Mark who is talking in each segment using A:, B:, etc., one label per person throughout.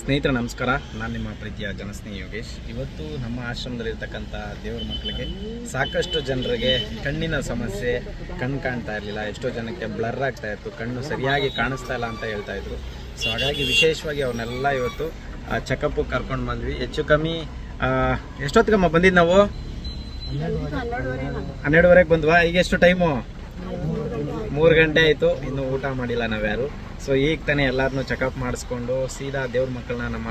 A: ಸ್ನೇಹಿತರೆ, ನಮಸ್ಕಾರ. ನಾನು ನಿಮ್ಮ ಪ್ರೀತಿಯ ಜನಸ್ನೇಹಿ ಯೋಗೇಶ್. ಇವತ್ತು ನಮ್ಮ ಆಶ್ರಮದಲ್ಲಿರ್ತಕ್ಕಂಥ ದೇವರ ಮಕ್ಕಳಿಗೆ ಸಾಕಷ್ಟು ಜನರಿಗೆ ಕಣ್ಣಿನ ಸಮಸ್ಯೆ, ಕಣ್ಣು ಕಾಣ್ತಾ ಇರಲಿಲ್ಲ. ಎಷ್ಟೋ ಜನಕ್ಕೆ ಬ್ಲರ್ ಆಗ್ತಾ ಇತ್ತು. ಕಣ್ಣು ಸರಿಯಾಗಿ ಕಾಣಿಸ್ತಾ ಇಲ್ಲ ಅಂತ ಹೇಳ್ತಾ ಇದ್ರು. ಸೊ ಹಾಗಾಗಿ ವಿಶೇಷವಾಗಿ ಅವನ್ನೆಲ್ಲ ಇವತ್ತು ಚೆಕಪ್ ಕರ್ಕೊಂಡು ಬಂದ್ವಿ. ಹೆಚ್ಚು ಕಮ್ಮಿ ಎಷ್ಟೊತ್ತಿಗಮ್ಮ ಬಂದಿದ್ದು ನಾವು? ಹನ್ನೆರಡುವರೆಗೆ ಬಂದ್ವಾ? ಈಗ ಎಷ್ಟು ಟೈಮು ಮೂರು ಗಂಟೆ ಆಯಿತು. ಇನ್ನು ಊಟ ಮಾಡಿಲ್ಲ ನಾವ್ಯಾರು. ಸೊ ಈಗ ತಾನೇ ಎಲ್ಲರನ್ನೂ ಚೆಕಪ್ ಮಾಡಿಸ್ಕೊಂಡು ಸೀದಾ ದೇವ್ರ ಮಕ್ಕಳನ್ನ ನಮ್ಮ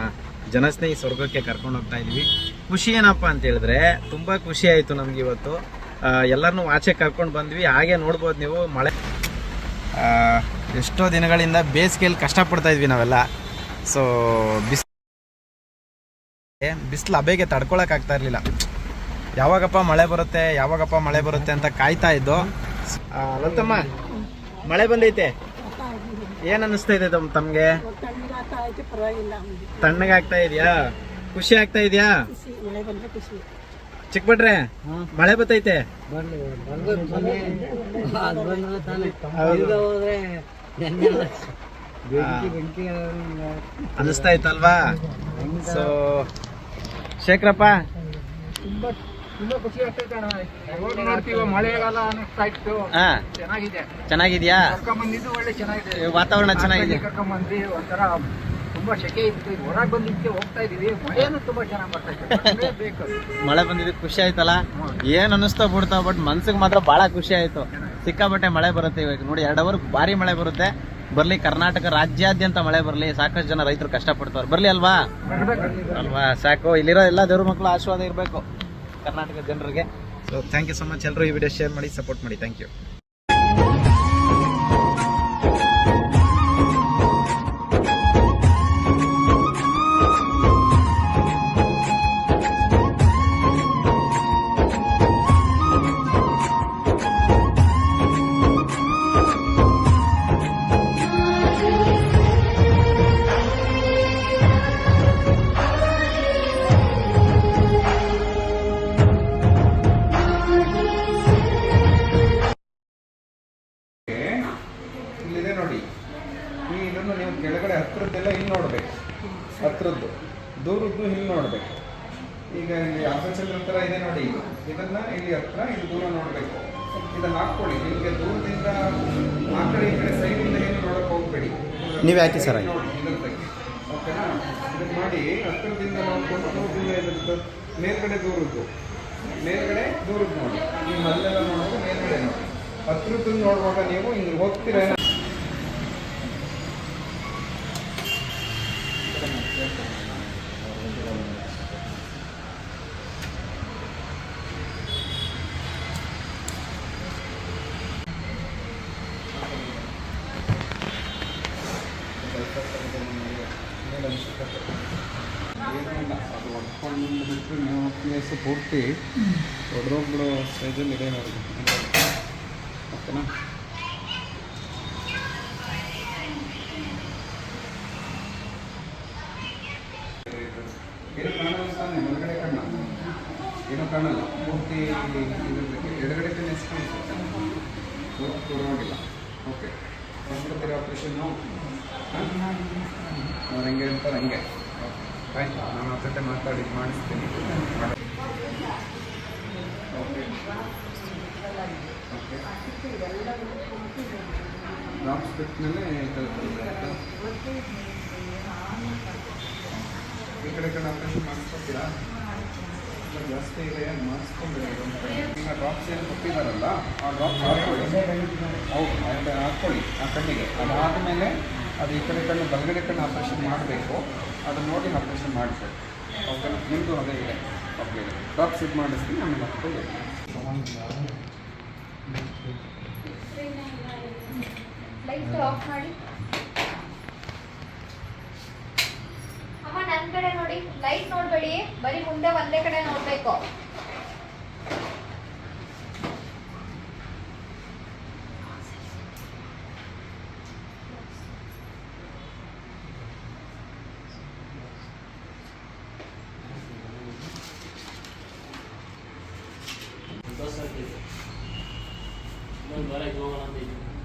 A: ಜನಸ್ನೇಹಿ ಸ್ವರ್ಗಕ್ಕೆ ಕರ್ಕೊಂಡು ಹೋಗ್ತಾ ಇದ್ವಿ. ಖುಷಿ ಏನಪ್ಪ ಅಂತ ಹೇಳಿದ್ರೆ, ತುಂಬ ಖುಷಿ ಆಯಿತು ನಮ್ಗೆ ಇವತ್ತು. ಎಲ್ಲರನ್ನೂ ಆಚೆ ಕರ್ಕೊಂಡು ಬಂದ್ವಿ. ಹಾಗೆ ನೋಡ್ಬೋದು ನೀವು, ಮಳೆ ಎಷ್ಟೋ ದಿನಗಳಿಂದ ಬೇಸಿಗೆಯಲ್ಲಿ ಕಷ್ಟಪಡ್ತಾ ಇದ್ವಿ ನಾವೆಲ್ಲ. ಸೊ ಬಿಸ್ ಬಿಸಿಲು ಅಬೇಗೆ ತಡ್ಕೊಳಕ್ಕಾಗ್ತಾ ಇರಲಿಲ್ಲ. ಯಾವಾಗಪ್ಪ ಮಳೆ ಬರುತ್ತೆ, ಯಾವಾಗಪ್ಪ ಮಳೆ ಬರುತ್ತೆ ಅಂತ ಕಾಯ್ತಾ ಇದ್ದು ಮಳೆ ಬಂದೈತೆ. ಏನ್ ಅನಿಸ್ತಾ ಇದೆ ತಮ್ ತಮ್ಗೆ? ತಣ್ಣಗಾಗ್ತಾ ಇದೆಯಾ? ಖುಷಿ ಆಗ್ತಾ ಇದೆಯಾ?
B: ಖುಷಿ ಮಳೆ ಬಂದ್ರೆ ಖುಷಿ.
A: ಚಿಕ್ಕ ಬಿಟ್ರೆ ಮಳೆ ಬತ್ತೈತೆ? ಅನಿಸ್ತಾ ಇತ್ತಲ್ವಾ? ಸೊ ಶೇಖರಪ್ಪ
C: ತುಂಬಾ ತುಂಬಾ ಖುಷಿ ಆಗ್ತೈತೆ ಅಣ್ಣ ಯಾವಾಗ ಮಳೆಗಾಲ ಅನ್ನಿಸ್ತಾ ಇತ್ತು.
A: ಹಾ.
C: ಚೆನ್ನಾಗಿದೆ.
A: ಚೆನ್ನಾಗಿದ್ಯಾ?
C: ಕರ್ಕೊಂಬಂದಿದ್ದು ಒಳ್ಳೆ ಚೆನ್ನಾಗಿದೆ.
A: ವಾತಾವರಣ ಚೆನ್ನಾಗಿದೆ.
C: ಕರ್ಕೊಂಬಂದ್ವಿ. ಒಂಥರ ತುಂಬಾ ಸೆಕೆ ಇತ್ತು. ಹೊರಗೆ ಬಂದಿದ್ದಕ್ಕೆ ಹೋಗ್ತಾ ಇದೀವಿ ಮಳೆನೂ ತುಂಬಾ ಚೆನ್ನಾಗಿ ಬರ್ತಾ ಇತ್ತು. ಮಳೆ ಬೇಕು.
A: ಮಳೆ ಬಂದಿದ್ದು ಖುಷಿ ಆಯ್ತಲ್ಲ? ಏನ್ ಅನಿಸ್ತಾ ಬಿಡ್ತಾವ ಬಟ್ ಮನ್ಸಿಗೆ ಮಾತ್ರ ಬಹಳ ಖುಷಿ ಆಯ್ತು. ಸಿಕ್ಕಾಪಟ್ಟೆ ಮಳೆ ಬರುತ್ತೆ ಇವಾಗ. ನೋಡಿ ಎರಡು ಅವರ್ ಭಾರಿ ಮಳೆ ಬರುತ್ತೆ. ಬರ್ಲಿ ಕರ್ನಾಟಕ ರಾಜ್ಯಾದ್ಯಂತ ಮಳೆ ಬರ್ಲಿ. ಸಾಕಷ್ಟು ಜನ ರೈತರು ಕಷ್ಟ ಪಡ್ತಾವ್ರು ಬರ್ಲಿ ಅಲ್ವಾ? ಅಲ್ವಾ? ಸಾಕು. ಇಲ್ಲಿರೋ ಎಲ್ಲ ದೇವ್ರ ಮಕ್ಕಳು ಆಶೀರ್ವಾದ ಇರಬೇಕು. ಕರ್ನಾಟಕ ಜನರಿಗೆ. So thank you so much ಎಲ್ಲರೂ ಈ ವಿಡಿಯೋ ಶೇರ್ ಮಾಡಿ ಸಪೋರ್ಟ್ ಮಾಡಿ. ಥ್ಯಾಂಕ್ ಯು ದೂರದ್ದು ಹಿಂಗೆ ನೋಡಬೇಕು. ಈಗ ಇಲ್ಲಿ ಅರ್ಧಚಂದ್ರ ಥರ ಇದೆ ನೋಡಿ ಇದು ಇದನ್ನ ಇಲ್ಲಿ ಹತ್ರ ಇಲ್ಲಿ ದೂರ ನೋಡಬೇಕು. ಇದನ್ನ ಹಾಕ್ಕೊಳ್ಳಿ. ನಿಮಗೆ ದೂರದಿಂದ ಆ ಕಡೆ ಈ ಕಡೆ ಸೈಡಿಂದ ಏನು ನೋಡಕ್ಕೆ ಹೋಗ್ಬೇಡಿ. ನೀವ್ ಯಾಕೆ ಸರ್ ನೋಡಿ ಇದನ್ನ ತೆಗಿ ಓಕೆನಾ? ಇದನ್ನ ಮಾಡಿ ಹತ್ತಿರದಿಂದ ನೋಡ್ಕೊಂಡು ದೂರದಿಂದ ಇರೋದು ಮೇಲ್ಗಡೆ ದೂರದ್ದು. ಮೇಲ್ಗಡೆ ದೂರದ್ದು ನೋಡಿ. ನೀವು ಅಲ್ಲೆಲ್ಲ ನೋಡೋದು ಮೇಲ್ಗಡೆ ನೋಡಿ. ಹತ್ರದ್ದು ನೋಡುವಾಗ ನೀವು ಹಿಂಗೆ ಹೋಗ್ತೀರಾ ಅದು ಹೊಡ್ಕೊಂಡು ಬಿಟ್ಟರೆ ನ್ಯೂಕ್ಲಿಯಸ್ ಪೂರ್ತಿ ಹೊಡೆದೋಗ್ಬಿಡೋ ಸ್ಟೇಜಲ್ಲಿ ಇದೆ ನೋಡಿ. ಓಕೆನಾ? ಏನು ಕಾಣಲ್ಲ ತಾನೆ ಕಣ್ಣ ಏನೂ ಕಾಣಲ್ಲ. ಪೂರ್ತಿ ಎಡಗಡೆ ಕಣ್ಣು ಎಷ್ಟು ಪರವಾಗಿಲ್ಲ ಓಕೆ ಆಪ್ರೇಷನ್ನು ಅವ್ರು ಹೆಂಗೆ ಇರ್ತಾರೆ ಹಂಗೆ. ಆಯ್ತು, ನಾನು ಅವ್ರ ಜೊತೆ ಮಾತಾಡಿ, ಮಾಡಿಸ್ತೀನಿ. ಈ ಕಡೆ ಕಡೆ ಆಪರೇಷನ್ ಮಾಡಿಸ್ಕೊತೀರಾ ಜಾಸ್ತಿ ಇದೆ ಮಾಡಿಸ್ಕೊಂಡ್ರೆ ಈಗ ಡ್ರಾಪ್ಸ್ ಏನು ಕೊಟ್ಟಿದ್ದಾರಲ್ಲ, ಆ ಡ್ರಾಪ್ಸ್ ಹಾಕೊಳ್ಳಿ ಹೌದು, ಹಾಕ್ಕೊಳ್ಳಿ ಆ ಕಣ್ಣಿಗೆ. ಅದಾದಮೇಲೆ ಅದು ಈ ಕಡೆ ಕಣ್ಣು, ಬಲಗಡೆ ಕಣ್ಣು ಆಪರೇಷನ್ ಮಾಡಬೇಕು. ಅದನ್ನ ನೋಡಿ ಆಪರೇಷನ್ ಮಾಡಿಸಿ. ಓಕೆ ನಿಮ್ಮದು ಅದೇ ಇದೆ. ಓಕೆ ಡ್ರಾಪ್ಸ್ ಇದು ಮಾಡಿಸ್ತೀನಿ, ಆಮೇಲೆ ಮಕ್ಕಳು
D: ಲೈಟ್ ಆಫ್ ಮಾಡಿ. ಅಮ್ಮ ನನ್ನ ಕಡೆ ನೋಡಿ. ಲೈಟ್ ನೋಡಬೇಡಿ. ಬರೀ ಮುಂದೆ ಒಂದೇ ಕಡೆ ನೋಡ್ಬೇಕು.
E: પસંદ મારા જોવાના
D: નહીં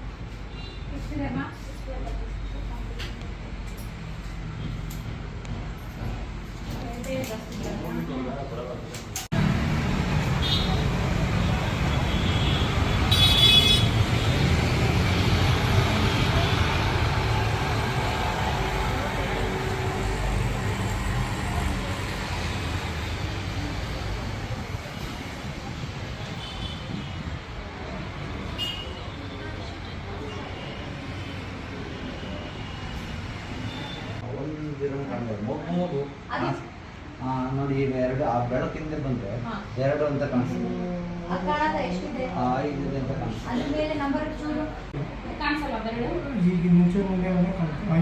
E: ಆ, ನೋಡಿ ಈಗ ಎರಡು ಆ ಬೆಳಕಿಂದ ಬಂದ್ರೆ ಎರಡು ಅಂತ ಕಾಣಿಸ್ತದೆ ಐದು ಅಂತ ಕಾಣಿಸ್ತದೆ
F: ಈಗ ಮುಂಚೆ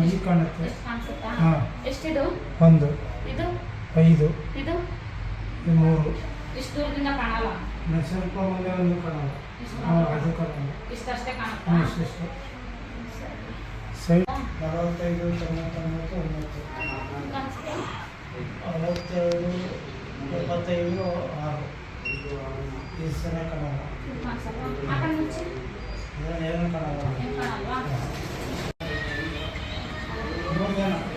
F: ಈಗ ಕಾಣುತ್ತೆ.
G: ಎಷ್ಟು ಕಾಣಿಸುತ್ತಾ? ಎಷ್ಟಿದು?
F: ಒಂದು.
G: ಇದು?
F: ಐದು.
G: ಇದು?
F: ಮೂರು.
G: ಇಷ್ಟು ದೂರದಿಂದ ಕಾಣಲ್ಲ?
F: ಸ್ವಲ್ಪ ಮುಂದೆ ಒಂದು ಕಾಣಲ್ಲ.
G: ಇಷ್ಟು
F: ಹಾಂ ಅದು ಕಾಣಲ್ಲ
G: ಇಷ್ಟಷ್ಟೇ ಕಾಣುತ್ತಾ?
F: ಹಾಂ ಇಷ್ಟಿಷ್ಟು ಸೈಡ್ ನಲವತ್ತೈದು ತೊಂಬತ್ತೊಂಬತ್ತು ಒಂಬತ್ತು
G: ಕಾಣಿಸುತ್ತಾ?
F: ಅರವತ್ತೆರಡು ಎಪ್ಪತ್ತೈದು ಆರು ಈ ಸಲ ಕಾಣಲ್ಲ
G: ಇದು ಕಾಣಿಸಲ್ವಾ? ಆ ಕಣ್ಣು ಮುಚ್ಚಿ
F: ಇದನ್ನು ಏನು ಕಾಣಲ್ಲ
G: ಏನ್ ಕಾಣಲ್ವಾ
F: ಮೂರು ಜನ
G: ಈಗ